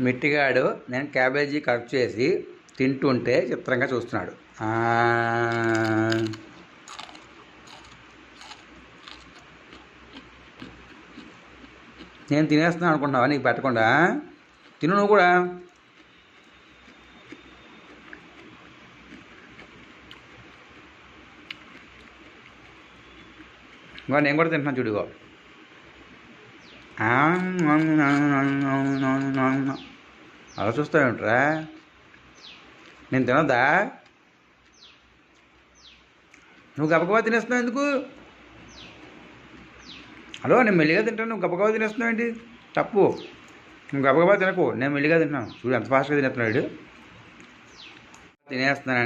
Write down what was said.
మిట్టిగాడు నేను cabbage cut చేసి తింటుంటే చిత్రంగా చూస్తున్నాడు. నేను తినేస్తున్నాను అనుకుంటున్నావా? నీకు పెట్టకుండా? తిను నువ్వు కూడా. ఇంకా నేను కూడా తింటున్నాను చూడుగో అలా చూస్తావేమిట్రా నేను తినొద్దా? నువ్వు గబగబా తినేస్తున్నావు ఎందుకు? హలో నేను మెల్లిగా తింటాను. నువ్వు గబగబా తినేస్తున్నావు ఏంటి? తప్పు. నువ్వు గబగబా తినకు. నేను మెల్లిగా తింటున్నాను చూడు ఎంత ఫాస్ట్గా తినేస్తున్నాడు తినేస్తున్నాను